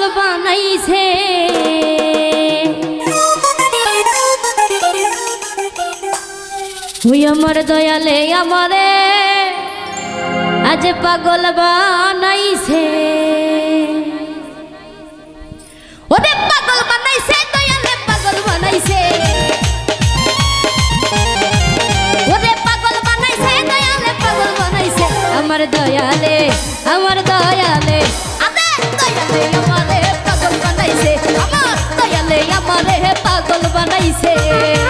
পাগল বানাইছে। হুই আমার দয়ালে আমারে আজ পাগল বানাইছে। ওরে পাগল বানাইছে, দয়ালে পাগল বানাইছে। ওরে পাগল বানাইছে, দয়ালে পাগল বানাইছে। আমার দয়ালে আমার দয়ালে আমার দয়ালে। পাগল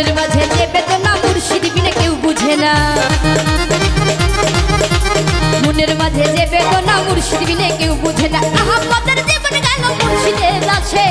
মনের মাঝে যে বেদনা মুর্শিদ বিনে কেউ বুঝে না। মনের মাঝে যে বেদনা মুর্শিদ বিনে কেউ বুঝে না। আহম্মদের জীবন গেল মুর্শিদের আছে